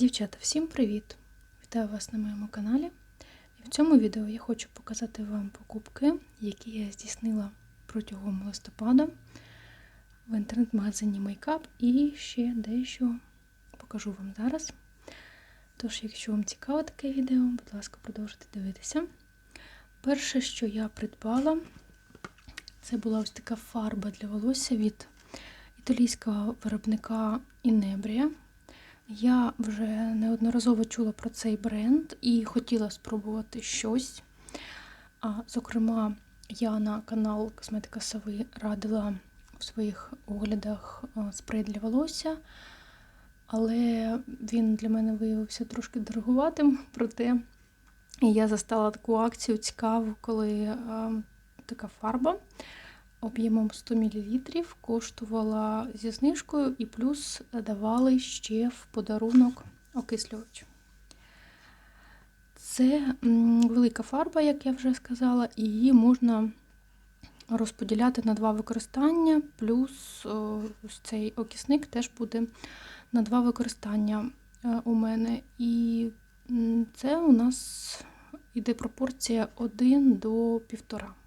Дівчата, всім привіт! Вітаю вас на моєму каналі. І в цьому відео я хочу показати вам покупки, які я здійснила протягом листопада в інтернет-магазині Makeup і ще дещо покажу вам зараз. Тож, якщо вам цікаво таке відео, будь ласка, продовжуйте дивитися. Перше, що я придбала, це була ось така фарба для волосся від італійського виробника Inebria. Я вже неодноразово чула про цей бренд і хотіла спробувати щось. А, Зокрема, я на канал Косметика Сави радила в своїх оглядах спрей для волосся, але він для мене виявився трошки дорогуватим. Проте я застала таку акцію цікаву, коли а, така фарба об'ємом 100 мл коштувала зі знижкою і плюс давали ще в подарунок окислювач. Це велика фарба, як я вже сказала, і її можна розподіляти на два використання, плюс ось цей окисник теж буде на два використання е, у мене. І це у нас іде пропорція 1 до 1,5.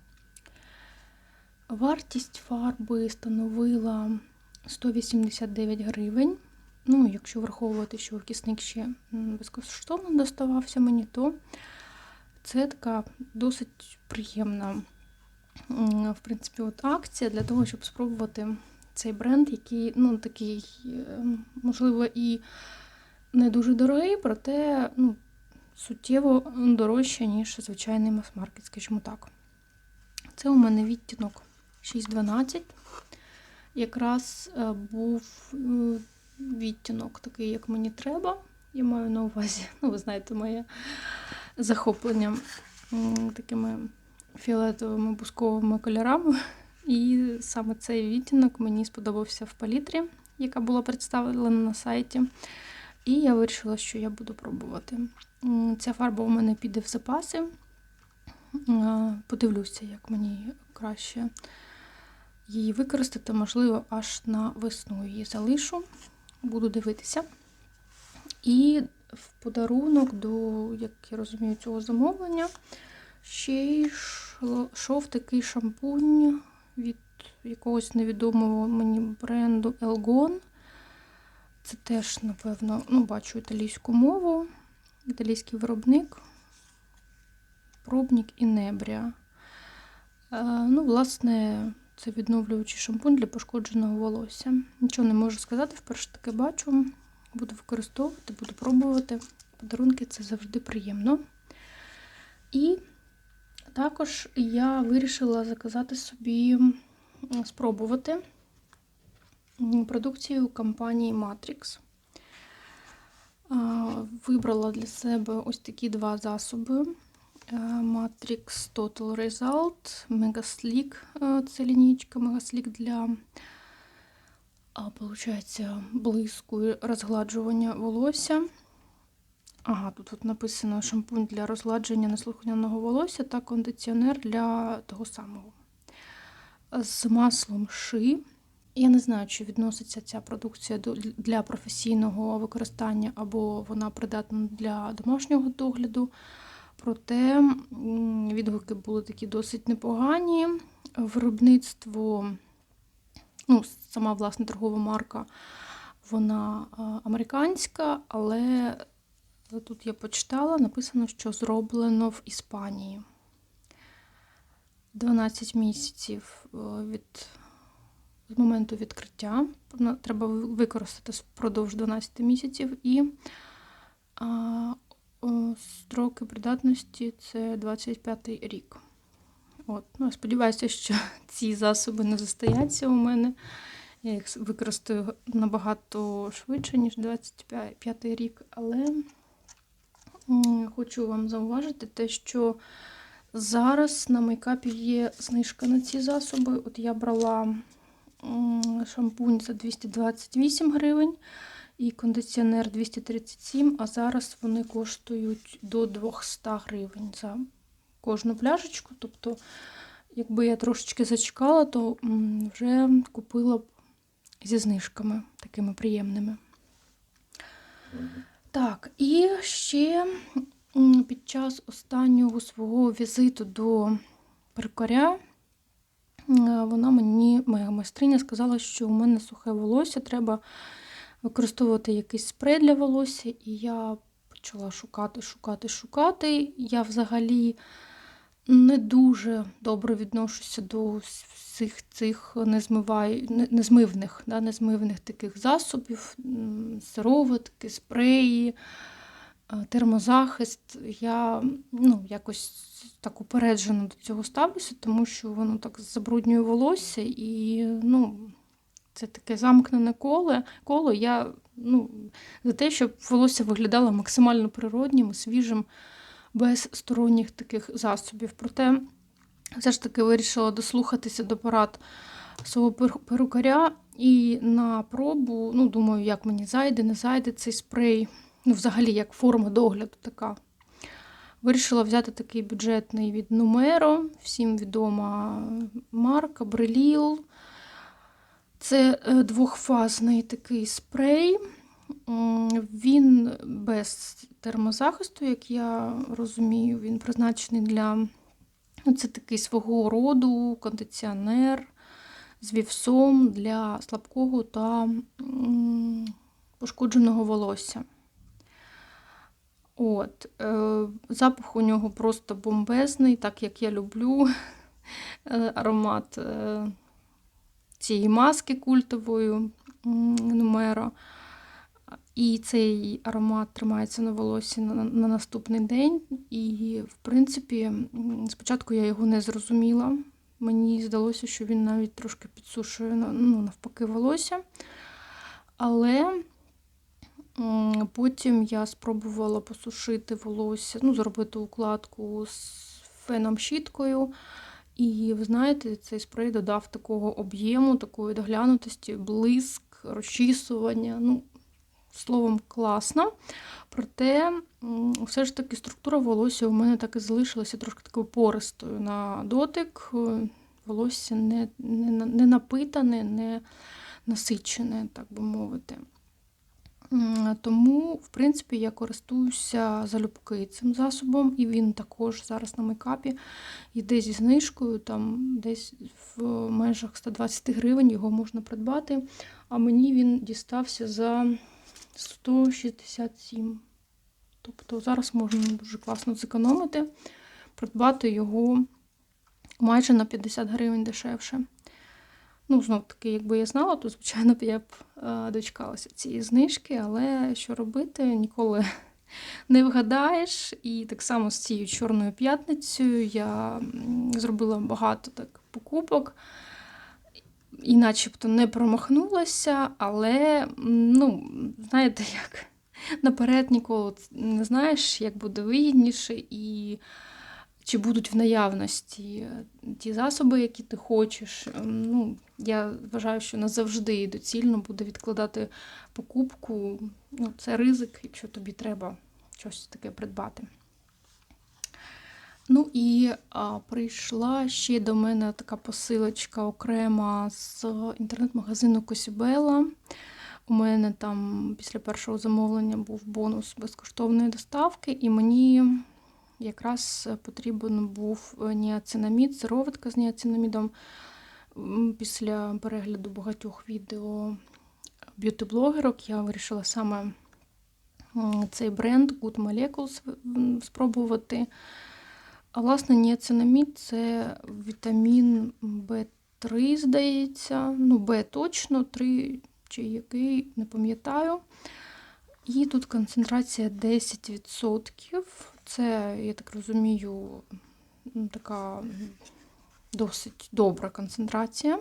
Вартість фарби становила 189 гривень. Ну, якщо враховувати, що кисник ще безкоштовно доставався мені, то це така досить приємна в принципі, от акція для того, щоб спробувати цей бренд, який ну, такий, можливо, і не дуже дорогий, проте ну, суттєво дорожче, ніж звичайний мас-маркет, скажімо так. Це у мене відтінок 6,12. Якраз був відтінок такий, як мені треба. Я маю на увазі, ну, ви знаєте, моє захоплення такими фіолетовими бусковими кольорами. І саме цей відтінок мені сподобався в палітрі, яка була представлена на сайті. І я вирішила, що я буду пробувати. Ця фарба у мене піде в запаси. Подивлюся, як мені краще її використати, можливо, аж на весну її залишу, буду дивитися. І в подарунок до, як я розумію, цього замовлення ще йшов такий шампунь від якогось невідомого мені бренду Elgon. Це теж, напевно, ну, бачу італійську мову, італійський виробник, пробник і небря. Ну, власне, це відновлюючий шампунь для пошкодженого волосся. Нічого не можу сказати, вперше таке бачу. Буду використовувати, буду пробувати. Подарунки це завжди приємно. І також я вирішила заказати собі, спробувати продукцію компанії Matrix. Вибрала для себе ось такі два засоби. Matrix Total Result, Mega Sleek, це лінійка Mega Sleek для получається, блиску і розгладжування волосся. Ага, тут от написано шампунь для розгладження неслухняного волосся та кондиціонер для того самого. З маслом ши. Я не знаю, чи відноситься ця продукція для професійного використання, або вона придатна для домашнього догляду. Проте відгуки були такі досить непогані. Виробництво, ну, сама власна торгова марка, вона американська, але тут я почитала, написано, що зроблено в Іспанії. 12 місяців від з моменту відкриття. Треба використати впродовж 12 місяців і Строки придатності це 25 й рік. От. Ну, Сподіваюся, що ці засоби не застояться у мене. Я їх використаю набагато швидше, ніж 25 й рік, але хочу вам зауважити те, що зараз на мейкапі є знижка на ці засоби. От я брала шампунь за 228 гривень і кондиціонер 237, а зараз вони коштують до 200 гривень за кожну пляшечку. Тобто, якби я трошечки зачекала, то вже купила б зі знижками такими приємними. Так, і ще під час останнього свого візиту до перукаря е, вона мені, моя майстриня, сказала, що у мене сухе волосся, треба використовувати якийсь спрей для волосся, і я почала шукати, шукати, шукати. Я взагалі не дуже добре відношуся до всіх цих незмивай, незмивних, да, незмивних таких засобів, сироватки, спреї, е, термозахист. Я ну, якось так упереджено до цього ставлюся, тому що воно так забруднює волосся і ну, це таке замкнене коло. коло. Я ну, за те, щоб волосся виглядало максимально природнім свіжим, без сторонніх таких засобів. Проте все ж таки вирішила дослухатися до порад свого перукаря і на пробу, ну, думаю, як мені зайде, не зайде цей спрей. Ну, взагалі, як форма догляду така. Вирішила взяти такий бюджетний від Numero, всім відома марка Бреліл. Це е, двохфазний такий спрей. Він без термозахисту, як я розумію, він призначений для ну, це такий свого роду кондиціонер з вівсом для слабкого та пошкодженого волосся. От, е, запах у нього просто бомбезний, так як я люблю е, аромат цієї маски культової м, Numero. І цей аромат тримається на волосі на, на наступний день. І, в принципі, спочатку я його не зрозуміла. Мені здалося, що він навіть трошки підсушує ну, навпаки волосся. Але потім я спробувала посушити волосся, ну, зробити укладку з феном щіткою. І ви знаєте, цей спрей додав такого об'єму, такої доглянутості, блиск, розчісування. Ну, словом, класно. Проте, все ж таки, структура волосся у мене так і залишилася трошки такою пористою на дотик. Волосся не, не, не напитане, не насичене, так би мовити. Тому, в принципі, я користуюся залюбки цим засобом, і він також зараз на мейкапі йде зі знижкою, там десь в межах 120 гривень його можна придбати. А мені він дістався за 167. Тобто зараз можна дуже класно зекономити, придбати його майже на 50 гривень дешевше. Ну, знов таки, якби я знала, то, звичайно, б я б е, дочекалася цієї знижки, але що робити, ніколи не вгадаєш. І так само з цією Чорною п'ятницею я зробила багато так покупок і начебто не промахнулася, але, ну, знаєте, як наперед ніколи не знаєш, як буде вигідніше і чи будуть в наявності ті засоби, які ти хочеш. Ем, Ну, я вважаю, що назавжди доцільно буде відкладати покупку. Ну, це ризик, якщо тобі треба щось таке придбати. Ну і а, прийшла ще до мене така посилочка окрема з інтернет-магазину Косібела. У мене там після першого замовлення був бонус безкоштовної доставки, і мені якраз потрібен був ніацинамід, сироватка з ніацинамідом. Після перегляду багатьох відео б'юті-блогерок я вирішила саме цей бренд Good Molecules спробувати. А власне, ніацинамід це вітамін В3, здається. Ну, Б точно, 3 чи який, не пам'ятаю. І тут концентрація 10%. Це, я так розумію, така досить добра концентрація.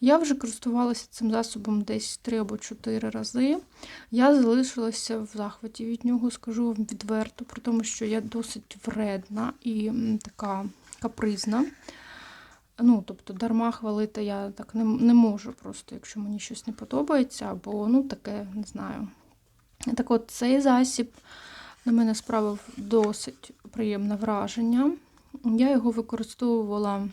Я вже користувалася цим засобом десь 3 або 4 рази. Я залишилася в захваті від нього, скажу вам відверто, про тому, що я досить вредна і така капризна. Ну, тобто, дарма хвалити я так не, не можу, просто якщо мені щось не подобається, або ну, таке, не знаю. Так от, цей засіб на мене справив досить приємне враження. Я його використовувала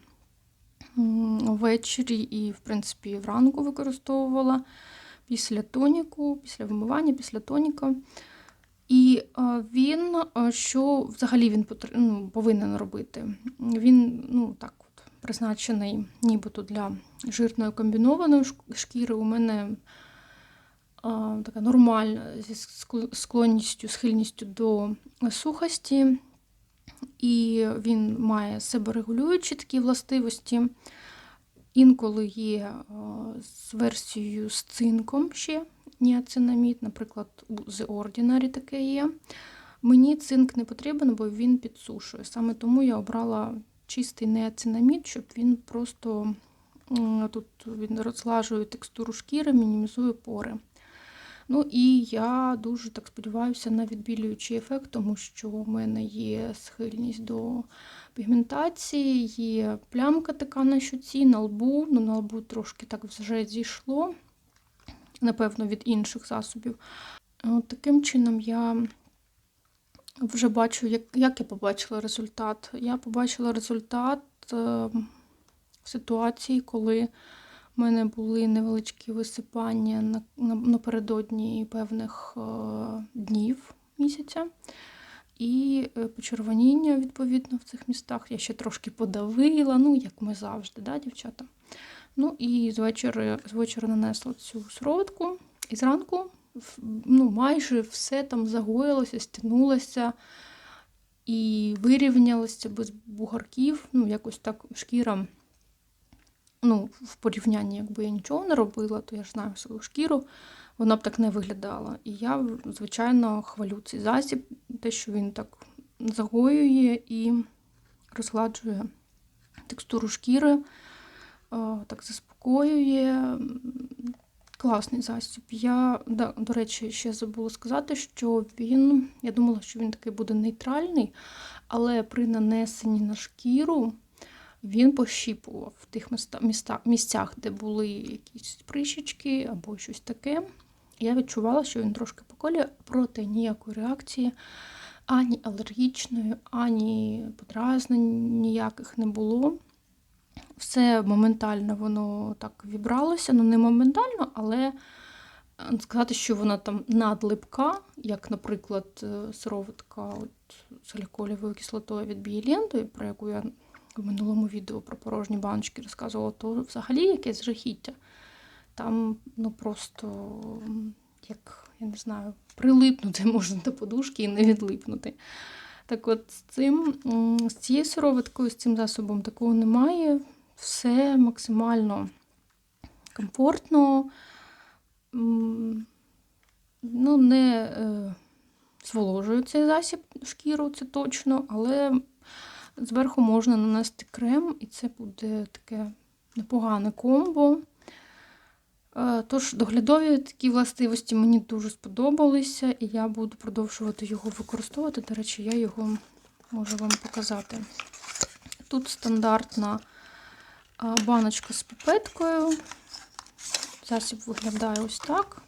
ввечері і, в принципі, вранку використовувала після тоніку, після вмивання, після тоніка. І е, він, е, що взагалі він потр- ну, повинен робити? Він ну, так от, призначений нібито для жирної комбінованої шкіри. У мене така нормальна зі скло- склонністю, схильністю до сухості, і він має себорегулюючі такі властивості. Інколи є з версією з цинком ще ніацинамід, наприклад, у The Ordinary таке є. Мені цинк не потрібен, бо він підсушує. Саме тому я обрала чистий неацинамід, щоб він просто тут він розлажує текстуру шкіри, мінімізує пори. Ну і я дуже так сподіваюся на відбілюючий ефект, тому що у мене є схильність до пігментації, є плямка така на щоці, на лбу. Ну, на лбу трошки так вже зійшло, напевно, від інших засобів. От таким чином я вже бачу, як, як я побачила результат. Я побачила результат е, в ситуації, коли у мене були невеличкі висипання на, на, напередодні певних е, днів місяця. І е, почервоніння, відповідно, в цих містах. Я ще трошки подавила, ну, як ми завжди, да, дівчата. Ну і з вечора, з вечора нанесла цю сироватку. І зранку ну, майже все там загоїлося, стягнулося і вирівнялося без бугарків. Ну, якось так шкіра. Ну, в порівнянні, якби я нічого не робила, то я ж знаю свою шкіру, вона б так не виглядала. І я, звичайно, хвалю цей засіб, те, що він так загоює і розгладжує текстуру шкіри, так заспокоює. Класний засіб. Я, да, до речі, ще забула сказати, що він, я думала, що він такий буде нейтральний, але при нанесенні на шкіру він пощіпував в тих місцях, де були якісь прищички або щось таке. Я відчувала, що він трошки поколює, проте ніякої реакції ані алергічної, ані подразнень ніяких не було. Все моментально воно так вібралося, ну не моментально, але е, сказати, що вона там надлипка, як, наприклад, е, сироватка от, з гліколівою кислотою від бієлентою, про яку я в минулому відео про порожні баночки розказувала, то взагалі якесь жахіття. Там ну просто як, я не знаю, прилипнути можна до подушки і не відлипнути. Так от з цим, з цією сироваткою, з цим засобом такого немає. Все максимально комфортно, ну, не е, зволожує цей засіб шкіру, це точно, але зверху можна нанести крем, і це буде таке непогане комбо. Е, Тож доглядові такі властивості мені дуже сподобалися, і я буду продовжувати його використовувати. До речі, я його можу вам показати. Тут стандартна баночка з піпеткою. Засіб виглядає ось так: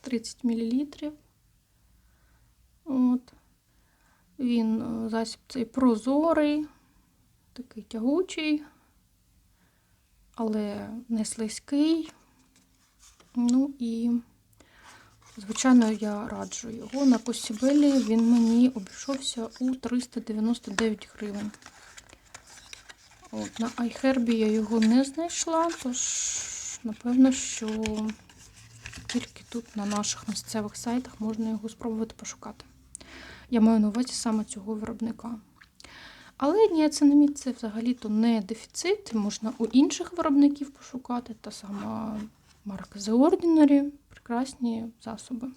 30 мл. От. Він е, засіб цей прозорий, такий тягучий, але не слизький. Ну і, звичайно, я раджу його. На Косібелі він мені обійшовся у 399 гривень. От, на iHerb я його не знайшла, тож, напевно, що тільки тут на наших місцевих сайтах можна його спробувати пошукати. Я маю на увазі саме цього виробника. Але ніацинамід це взагалі-то не дефіцит, можна у інших виробників пошукати, та сама марка The Ordinary, прекрасні засоби.